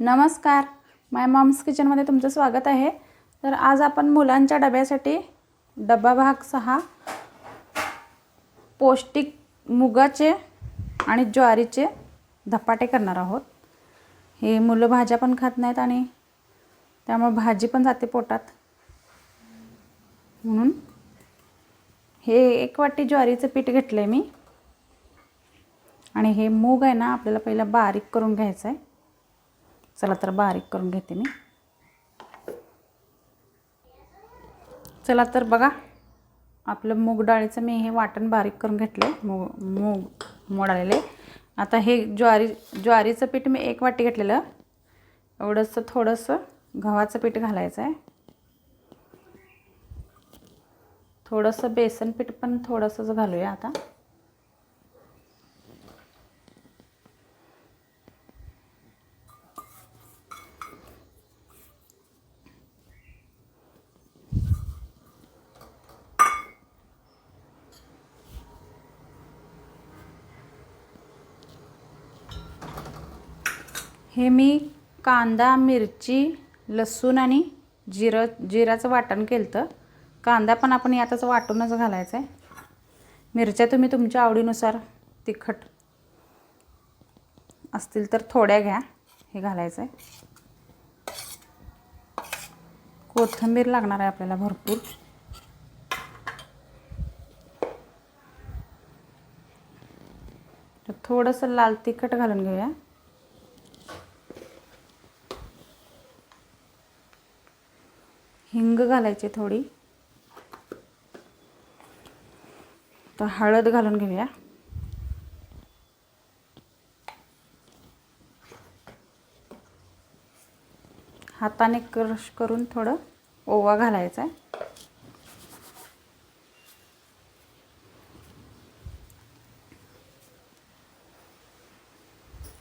नमस्कार. माय मॉम्स किचनमध्ये तुमचं स्वागत आहे. तर आज आपण मुलांच्या डब्यासाठी डबा भाग सहा पौष्टिक मुगाचे आणि ज्वारीचे धपाटे करणार आहोत. हे मुलं भाज्या पण खात नाहीत आणि त्यामुळे भाजी पण जाते पोटात. म्हणून हे एक वाटी ज्वारीचं पीठ घेतलं आहे मी. आणि हे मूग आहे ना आपल्याला पहिला बारीक करून घ्यायचं आहे चला तर बारीक करून घेते मी. चला तर बघा आपलं मूग डाळीचं मी हे वाटण बारीक करून घेतलं मूग मूग मोडालेले. आता हे ज्वारी ज्वारीचं पीठ मी एक वाटी घेतलेलं. एवढंसं थोडंसं गव्हाचं पीठ घालायचं आहे. थोडंसं बेसन पीठ पण थोडंसंच घालूया आता. हे मी कांदा मिरची लसूण आणि जिरं जिराचं वाटण केलं होतं कांदा पण आपण यातच वाटूनच घालायचा आहे मिरच्या तुम्ही तुमच्या आवडीनुसार तिखट असतील तर थोड्या घ्या. हे घालायचं आहे कोथिंबीर लागणार आहे आपल्याला भरपूर. तर थोडंसं लाल तिखट घालून घेऊया. हिंग घालायची थोडी. तर हळद घालून घेऊया. हाताने क्रश करून थोडं ओवा घालायचा आहे.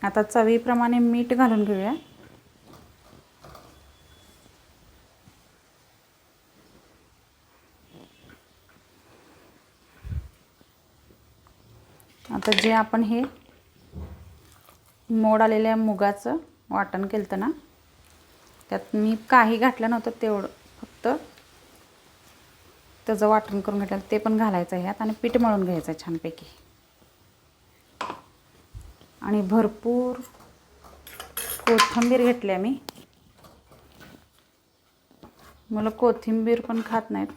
आता चवीप्रमाणे मीठ घालून घेऊया. आता जे आपण हे मोड आलेल्या मुगाचं वाटण केलं होतं ना त्यात मी काही घातलं नव्हतं तेवढं. फक्त त्याचं वाटण करून घेतलं ते पण घालायचं आहे ह्यात आणि पीठ मळून घ्यायचं आहे छानपैकी. आणि भरपूर कोथिंबीर घेतली आहे मी. मुलं कोथिंबीर पण खात नाहीत.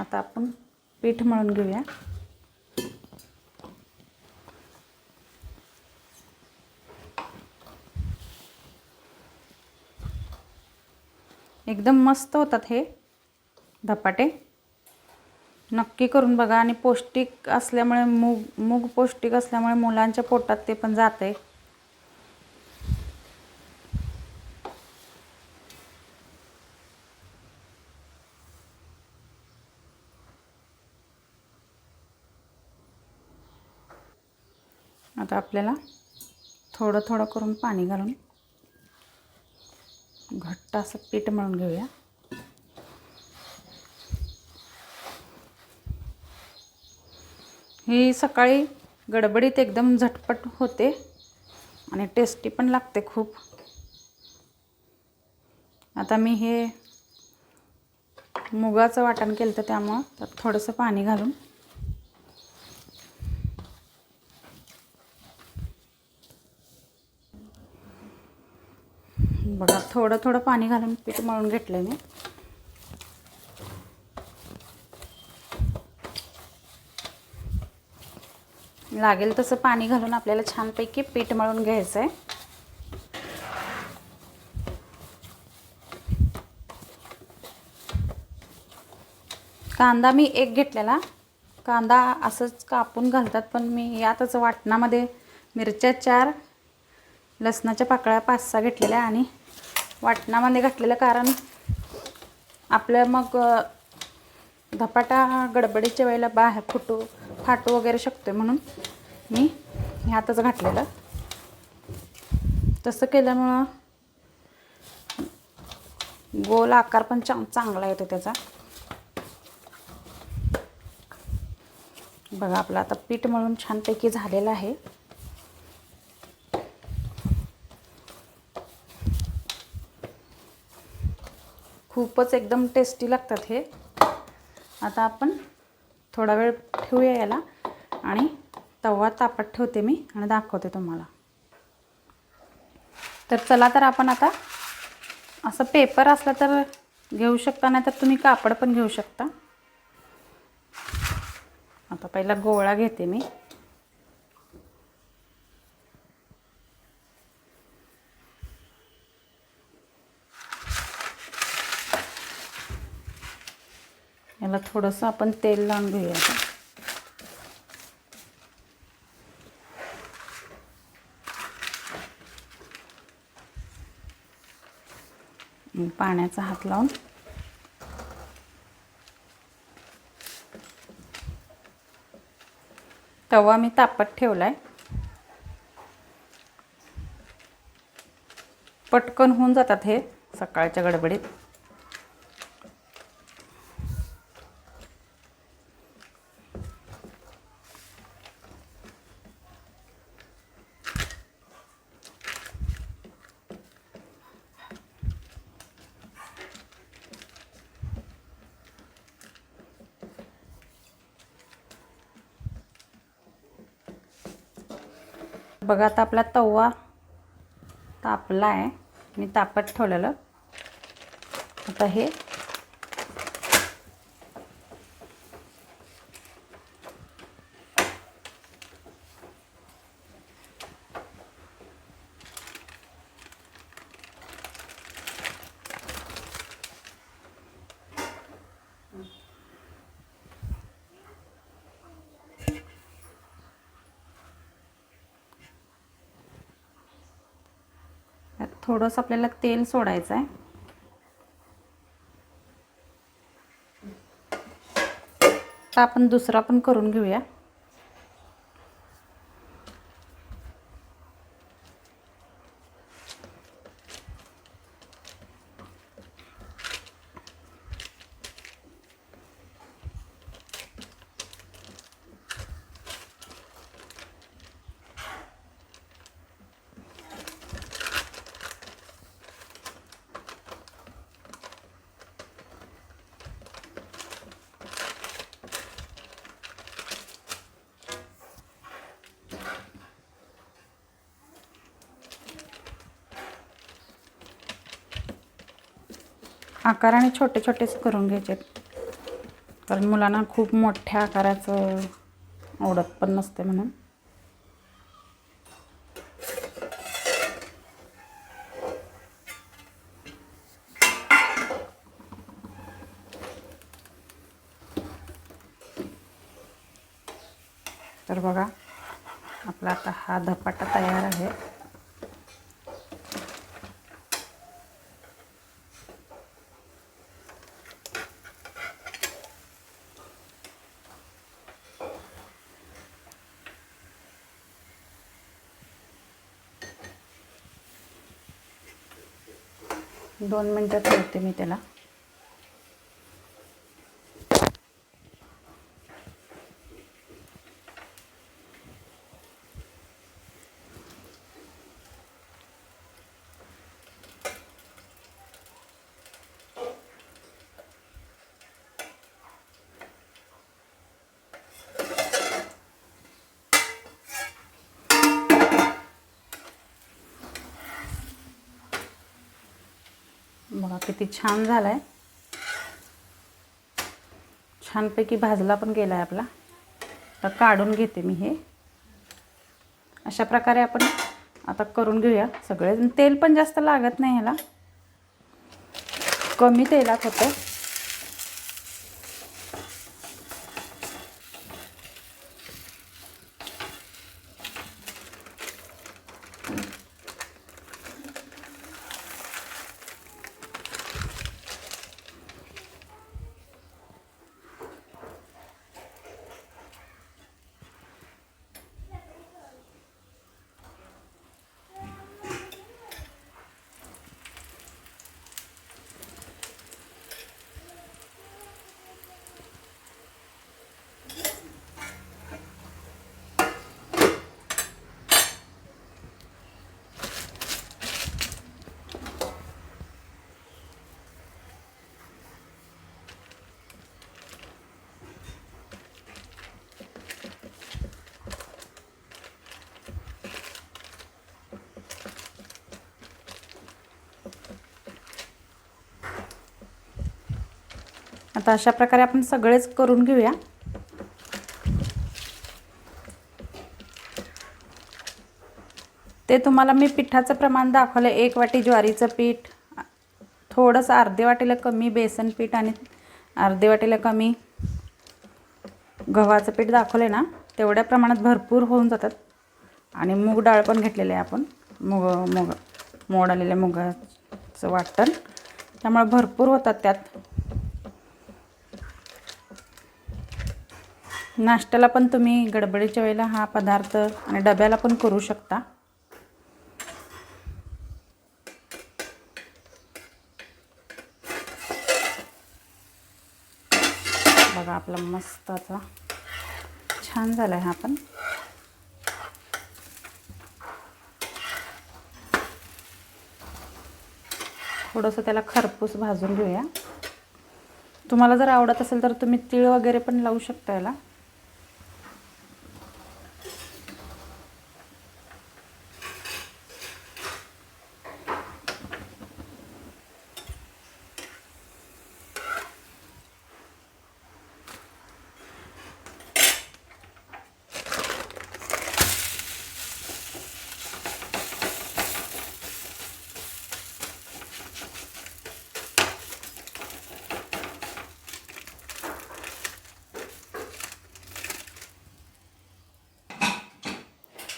आता आपण पीठ मळून घेऊया. एकदम मस्त होतात हे धपाटे. नक्की करून बघा. आणि पौष्टिक असल्यामुळे मूग मूग पौष्टिक असल्यामुळे मुलांच्या पोटात ते पण जाते आता आपल्याला थोडं थोडं करून पाणी घालून घट्ट असं पीठ मळून घेऊया. ही सकाळी गडबडीत एकदम झटपट होते आणि टेस्टी पण लागते खूप. आता मी हे मुगाचं वाटण केलं तर त्यामुळं त्यात थोडंसं पाणी घालून बघा थोडं थोडं पाणी घालून पीठ मळून घेतलं मी. लागेल तसं पाणी घालून आपल्याला छानपैकी पीठ मळून घ्यायचं आहे कांदा मी एक घेतलेला. कांदा असंच कापून घालतात पण मी यातच वाटणामध्ये मिरच्या चार लसणाच्या पाकळ्या पाच सहा घेतलेल्या आणि वाटणामध्ये घातलेलं कारण आपलं मग धपाटा गडबडीच्या वेळेला बाहेर फुटू फाटू वगैरे शकतो म्हणून मी ह्यातच घातलेलं. तसं केल्यामुळं गोल आकार पण चांग चांगला येतो त्याचा. बघा आपलं आता पीठ मळून छानपैकी झालेलं आहे. खूपच एकदम टेस्टी लागतात हे. आता आपण थोडा वेळ ठेवूया याला आणि तवा तापत ठेवते मी आणि दाखवते तुम्हाला. तर चला तर आपण आता असं पेपर असला तर घेऊ शकता नाही तर तुम्ही कापड पण घेऊ शकता. आता पहिला गोळा घेते मी. याला थोडंसं आपण तेल लावून घेऊया आता. पाण्याचा हात लावून. तवा मी तापत ठेवलाय. पटकन होऊन जातात हे सकाळच्या गडबडीत. बघा आता आपला तवा तापला आहे मी तापत ठेवलेलं. आता हे यात थोडंसं आपल्याला तेल सोडायचं आहे. आता आपण दुसरा पण करून घेऊया. आकाराने छोटे छोटेच करून घ्यायचे कारण मुलांना खूप मोठ्या आकाराचं आवडत पण नसते म्हणून. तर बघा आपला आता हा धपाटा तयार आहे. दोन मिनटं ठेवते मी त्याला बघा किती छान झाला आहे छानपैकी भाजला पण गेला आहे आपला. तर काढून घेते मी हे. अशा प्रकारे आपण आता करून घेऊया सगळे. तेल पण जास्त लागत नाही ह्याला. कमी तेलात होतं. आता अशा प्रकारे आपण सगळेच करून घेऊया. ते तुम्हाला मी पिठाचं प्रमाण दाखवलं एक वाटी ज्वारीचं पीठ थोडंसं अर्धे वाटीला कमी बेसन पीठ आणि अर्धे वाटीला कमी गव्हाचं पीठ दाखवलं ना तेवढ्या प्रमाणात भरपूर होऊन जातात. आणि मूग डाळ पण घेतलेले आहे आपण. मुग मुग मोड आलेल्या मुगाचं वाटण. त्यामुळे भरपूर होतात त्यात. नाश्त्याला पण तुम्ही गडबडीच्या वेळेला हा पदार्थ आणि डब्याला पण करू शकता. बघा आपला मस्ताचा. छान झाला आहे हा पण. थोडंसं त्याला खरपूस भाजून घेऊया. तुम्हाला जर आवडत असेल तर तुम्ही तीळ वगैरे पण लावू शकता याला.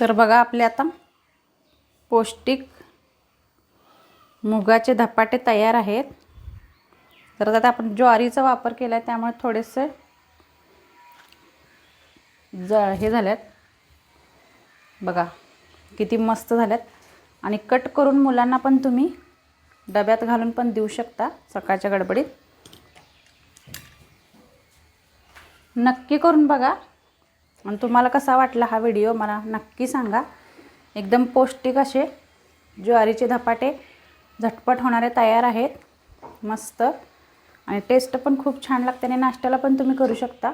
तर बघा आपले आता पौष्टिक मुगाचे धपाटे तयार आहेत. तर आता आपण ज्वारीचा वापर केला आहे त्यामुळे थोडेसे ज हे झाल्यात बघा किती मस्त झाल्यात आणि कट करून मुलांना पण तुम्ही डब्यात घालून पण देऊ शकता सकाळच्या गडबडीत. नक्की करून बघा. आणि तुम्हाला कसा वाटला हा व्हिडिओ मला नक्की सांगा. एकदम पौष्टिक असे ज्वारीचे धपाटे झटपट होणारे तयार आहेत. मस्त. आणि टेस्ट पण खूप छान लागते आणि नाश्त्याला पण तुम्ही करू शकता.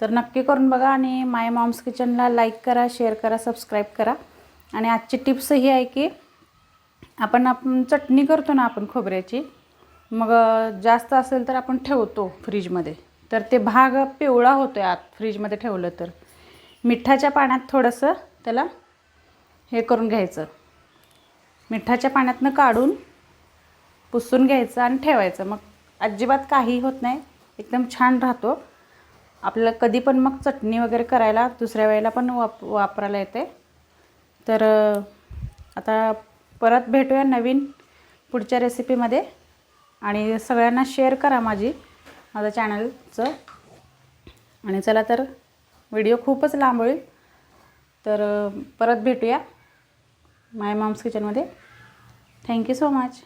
तर नक्की करून बघा आणि माय मॉम्स किचनला लाईक करा शेअर करा सबस्क्राईब करा. आणि आजची टिप्स ही आहे की आपण आपण चटणी करतो ना आपण खोबऱ्याची मग जास्त असेल तर आपण ठेवतो फ्रीजमध्ये तर ते भाग पिवळा होतो आहे आत फ्रीजमध्ये ठेवलं तर. मिठाच्या पाण्यात थोडंसं त्याला हे करून घ्यायचं. मिठाच्या पाण्यातनं काढून पुसून घ्यायचं आणि ठेवायचं. मग अजिबात काही होत नाही. एकदम छान राहतो. आपल्याला कधी पण मग चटणी वगैरे करायला दुसऱ्या वेळेला पण वाप वापरायला येते. तर आता परत भेटूया नवीन पुढच्या रेसिपीमध्ये आणि सगळ्यांना शेअर करा माझी. माझं चॅनलचं. आणि चला तर व्हिडिओ खूपच लांब होईल. तर परत भेटूया माय मॉम्स किचनमध्ये. Thank you so much.